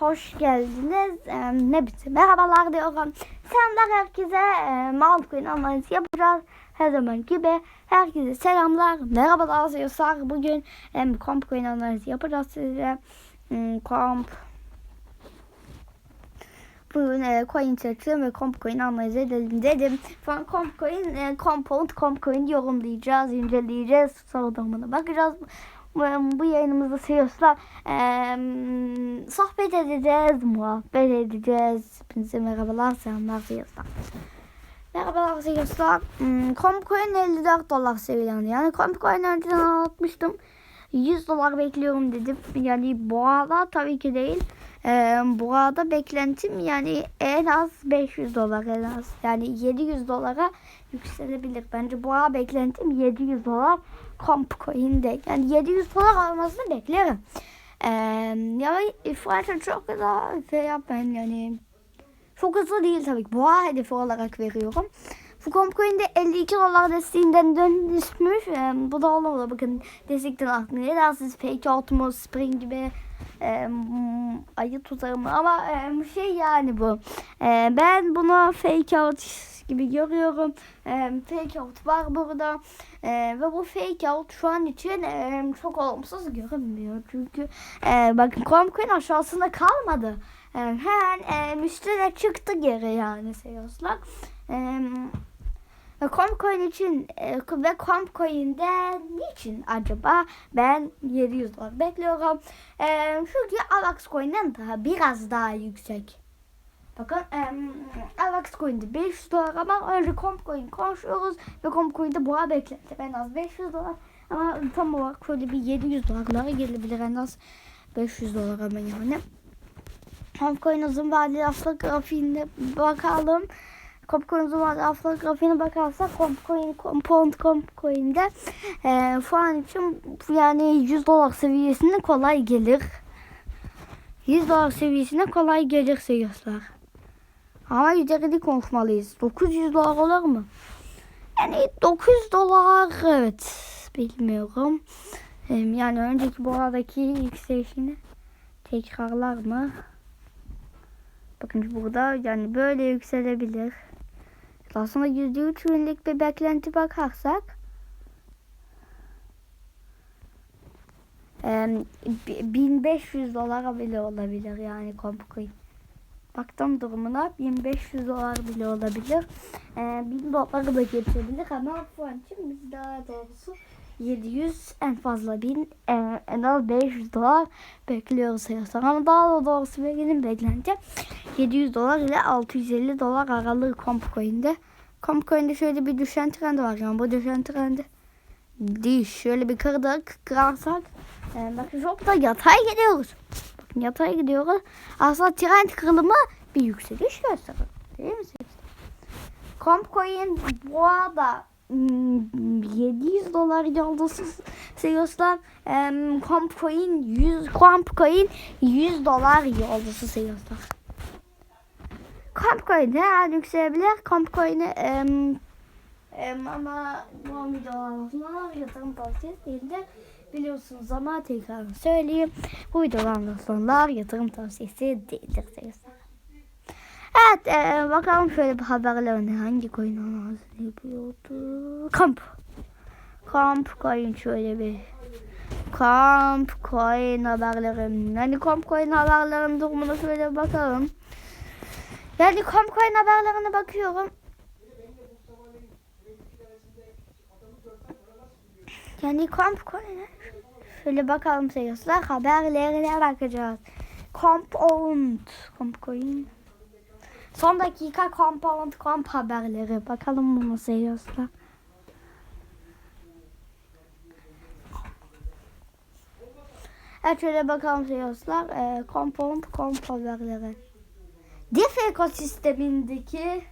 hoş geldiniz. Ee, ne biçim merhabalar diyorum. Selamlar herkese. Ee, Malcoin analizi yapacağız. Her zaman gibi herkese selamlar. Merhabalar dostlar. Bugün um, Compcoin analizi yapacağız size. Um, comp Bugün e, coin seçtim ve Compcoin analiz edelim dedim. Falan Compcoin, e, Compound Compcoin yorumlayacağız, inceleyeceğiz. Durumuna bakacağız. Bu, yayınımızda seviyorsa e, sohbet edeceğiz, muhabbet edeceğiz. Hepinize merhabalar, selamlar seviyorsa. Merhabalar seviyorsa. Hmm, Compcoin 54 dolar seviyelendi. Yani Compcoin önceden anlatmıştım. 100 dolar bekliyorum dedim. Yani bu arada tabii ki değil. Ee, bu arada beklentim yani en az 500 dolar en az. Yani 700 dolara yükselebilir. Bence bu arada beklentim 700 dolar comp coin'de. Yani 700 dolar almasını beklerim. Ee, yani Fransa çok da şey yapmayın yani. Çok hızlı değil tabii ki. Boğa hedefi olarak veriyorum. Bu Comcoin'de 52 dolar desteğinden dönüşmüş. Ee, bu da olur. Bakın destekten aklına ne dersiniz? Fake Optimus, Spring gibi e, ayı tutarım ama e, şey yani bu. E, ben bunu fake out gibi görüyorum. E, fake out var burada. E, ve bu fake out şu an için e, çok olumsuz görünmüyor. Çünkü e, bakın Comcoin aşağısında kalmadı. E, hemen e, müşteri çıktı geri yani seviyorlar. E, Comcoin için e, ve Comcoin'de niçin acaba ben 700 dolar bekliyorum. Çünkü Avax Coin'den daha biraz daha yüksek. Bakın e, Avax Coin'de 500 dolar ama önce Comcoin konuşuyoruz ve Comcoin'de boğa beklenti en az 500 dolar. Ama tam olarak şöyle bir 700 dolarlara gelebilir en az 500 dolar ama yani. Comcoin uzun vadeli hafta grafiğinde bakalım. Compcoin uzun vadeli hafta grafiğine bakarsak Compcoin, Compound Compcoin'de e, şu an için yani 100 dolar seviyesine kolay gelir. 100 dolar seviyesine kolay gelir seviyorlar. Ama üzerinde konuşmalıyız. 900 dolar olur mu? Yani 900 dolar evet bilmiyorum. Yani önceki bu aradaki yükselişini tekrarlar mı? Bakın burada yani böyle yükselebilir. Aslında %3 günlük bir beklenti bakarsak e, 1500 dolara bile olabilir yani Compcoin. Baktım durumuna 1500 dolar bile olabilir. E, 1000 doları da geçebilir ama şu an için biz daha doğrusu 700 en fazla 1000 en, en az 500 dolar bekliyoruz sayarsak. Ama daha doğrusu benim beklenti 700 dolar ile 650 dolar aralığı Compcoin'de. Compcoin'de şöyle bir düşen trendi var. Yani bu düşen trendi değil. Şöyle bir kırdık kırarsak e, bakın çok da yatay gidiyoruz. Bakın yatay gidiyoruz. Aslında trend kırılımı bir yükseliş gösteriyor. Değil mi? Compcoin bu arada 700 dolar yolcusu seviyorlar. Um, Compcoin 100 Compcoin 100 dolar yolcusu seviyorlar. Compcoin her an yükselebilir. Compcoin'i um, um, ama bu videolarımızda yatırım tavsiyesi değildir. Biliyorsunuz ama tekrar söyleyeyim. Bu videolarımda sonlar yatırım tavsiyesi değildir seviyorlar. Evet e, bakalım şöyle bir haberlerine hangi coin analizini yapıyordu. Kamp. Kamp coin şöyle bir. Kamp coin haberlerim. Yani kamp coin haberlerin durumuna şöyle bakalım. Yani kamp coin haberlerine bakıyorum. Yani kamp coin şöyle bakalım sayıslar haberlerine bakacağız. Compound. Comp coin. Son dakika Compound Comp haberleri. Bakalım bunu seviyorsa. Evet şöyle bakalım seviyorlar. E, Compound Comp haberleri. DeFi ekosistemindeki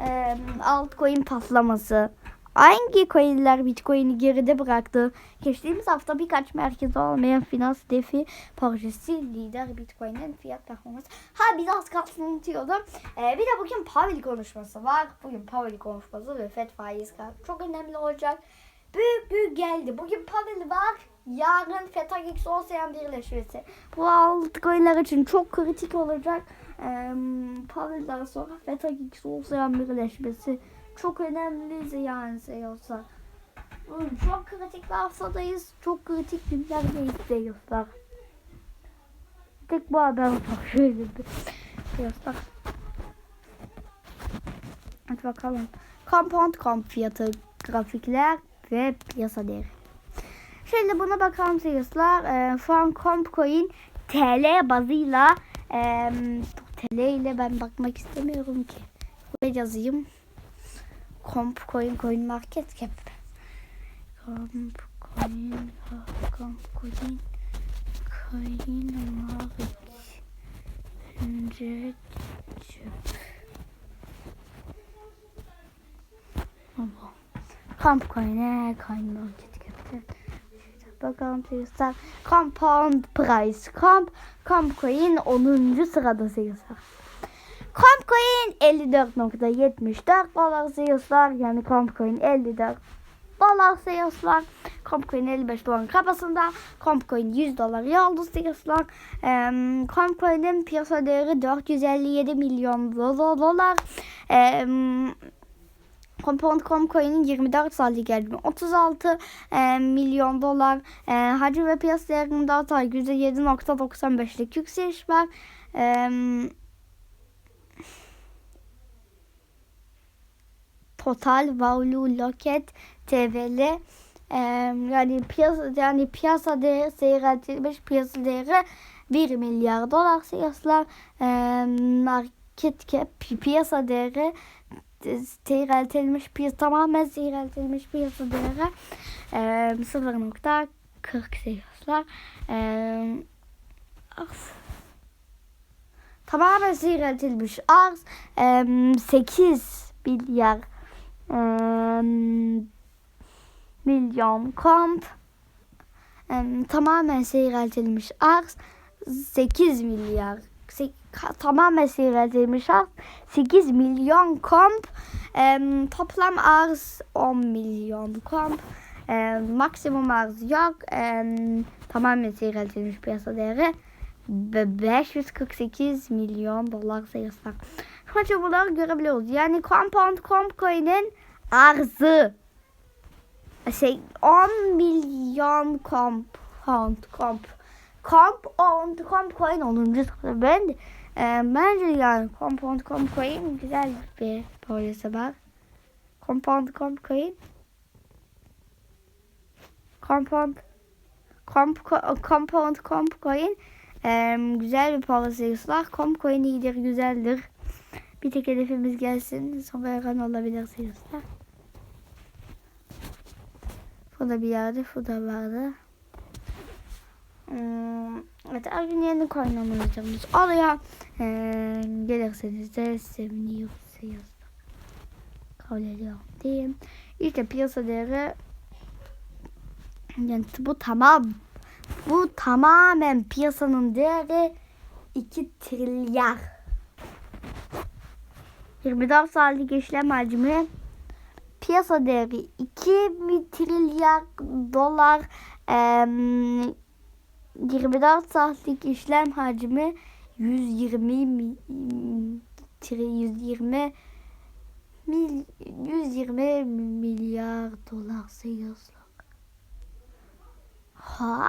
e, altcoin patlaması. Hangi coinler Bitcoin'i geride bıraktı? Geçtiğimiz hafta birkaç merkezi olmayan finans defi projesi lider Bitcoin'in fiyat performansı. Ha bir az kalsın unutuyordum. Ee, bir de bugün Powell konuşması var. Bugün Powell konuşması ve FED faiz kararı çok önemli olacak. Büyük büyük geldi. Bugün Powell var. Yarın FETAGX olsayan birleşmesi. Bu altcoin'ler için çok kritik olacak. Ee, Powell'dan sonra FETAGX olsayan birleşmesi çok önemli yani. Oğlum Çok kritik bir hafsadayız. Çok kritik günlerdeyiz diyorlar. Tek bu haber var. Şöyle bir diyorlar. Hadi bakalım. Compound comp fiyatı, grafikler ve piyasa değeri. Şimdi buna bakalım. Ee, şu an comp coin TL bazıyla e, TL ile ben bakmak istemiyorum ki. Buraya yazayım. Comp coin coin market cap. Comp coin comp coin coin market. Önce çöp. Comp coin'e coin market cap'te. Bakalım sayısal. Compound price. Comp, comp coin 10. sırada sayısal. Compcoin 54.74 dolar sayıslar yani Compcoin 54 dolar sayıslar. Compcoin 55 doların kapasında. Compcoin 100 dolar yoldu sayıslar. Ee, Compcoin'in piyasa değeri 457 milyon dolar. dolar. Ee, Compound Comcoin'in 24 saatlik hacmi 36 e, milyon dolar. E, hacim ve piyasa değerinde atay %7.95'lik yükseliş var. E, Total Value Locket TVL e, yani piyasa yani piyasa değeri seyredilmiş piyasa değeri 1 milyar dolar siyaslar e, market cap piyasa değeri seyreltilmiş piyasa tamamen seyreltilmiş piyasa değeri. E, 0.40 siyaslar e, tamamen seyreltilmiş arz e, 8 milyar milyon komp e, tamamen seyreltilmiş arz 8 milyar. Tamamen seyreltilmiş arz 8 milyon komp e, toplam arz 10 milyon komp e, maksimum arz yok. Tamamen seyreltilmiş piyasa değeri ve 548 milyon dolar sayısı. Şu bunları görebiliyoruz. Yani Compound Comp Coin'in arzı şey 10 milyon Compound Comp Compound Comp Coin 10. sırada. Ben e, bence yani Compound Comp Coin güzel bir polisi var. Compound Comp Coin Compound Comp, Compound Comp Coin ee, güzel bir polisi var. Comp Coin iyidir, güzeldir. Bir tek hedefimiz gelsin. Sonra yakan olabilir sayıslar. Burada bir yerde, burada vardı. Hmm, evet, her gün yeni coin alacağımız oraya ee, gelirseniz de seviniyorsunuz. Kabul ediyorum diyeyim. İşte piyasa değeri yani bu tamam. Bu tamamen piyasanın değeri 2 trilyar. 24 saatlik işlem hacmi piyasa değeri 2 trilyar dolar. Ee, 24 saatlik işlem hacmi 120 mi, 120 mil, 120 milyar dolar sayıyorlar. Ha,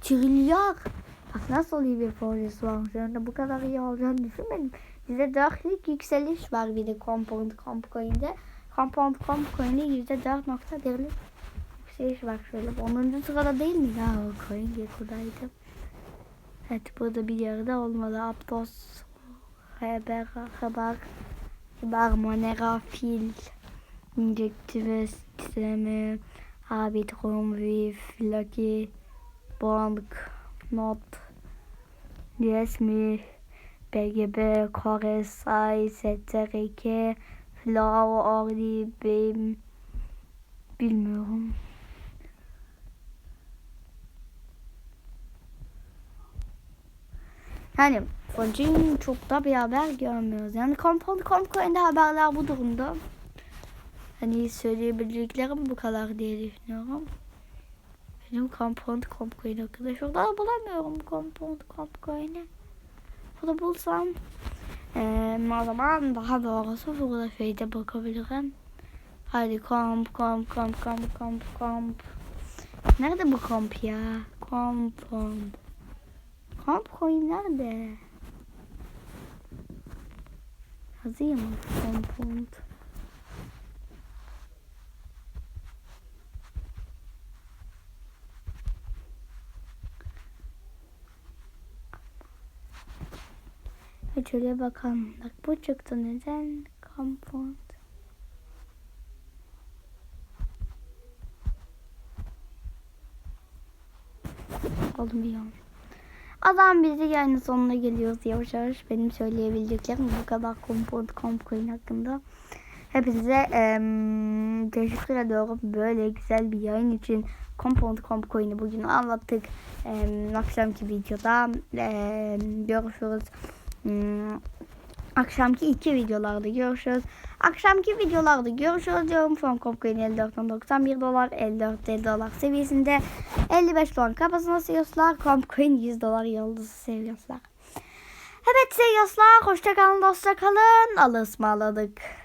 trilyar. Bak nasıl iyi bir projesi var. Yani bu kadar iyi olacağını düşünmedim. Bize dörtlük yükseliş var bir de Compound Comp Coin'de. Compound Comp Coin'de yüzde dört nokta birlik yükseliş var şöyle. 10. sırada değil mi ya o coin diye kudaydı. Evet burada bir yerde olmalı. Aptos haber haber haber monera fil injektive sistemi arbitrum vi flaki bank not resmi BGB KRSI STRK Flau Ordi Bim bilmiyorum. Yani Focin çok da bir haber görmüyoruz. Yani Compound Comcoin'de haberler bu durumda. Hani söyleyebileceklerim bu kadar diye düşünüyorum. Benim Compound Comcoin hakkında şurada bulamıyorum Compound Comcoin'i. Burada bulsam eee o zaman daha doğrusu burada şeyde bakabilirim. Hadi komp komp komp komp komp komp. Nerede bu komp ya? Komp komp. Komp coin nerede? Yazayım mı? Compound. Şöyle bakalım. Bak bu çıktı neden? Compound. Oğlum bir an. Adam bizi yani sonuna geliyoruz yavaş yavaş. Benim söyleyebileceklerim bu kadar Compound Comcoin hakkında. Hepinize em, teşekkür ediyorum. Böyle güzel bir yayın için Compound Comcoin'i bugün anlattık. Em, akşamki videoda em, görüşürüz. Hmm, akşamki iki videolarda görüşürüz. Akşamki videolarda görüşürüz diyorum. From Comcoin 54.91 dolar 54 dolar seviyesinde 55 dolar kafasına seviyorlar. Comcoin 100 dolar yıldızı seviyorlar. Evet seviyorlar. Hoşçakalın dostça kalın. Allah'a ısmarladık.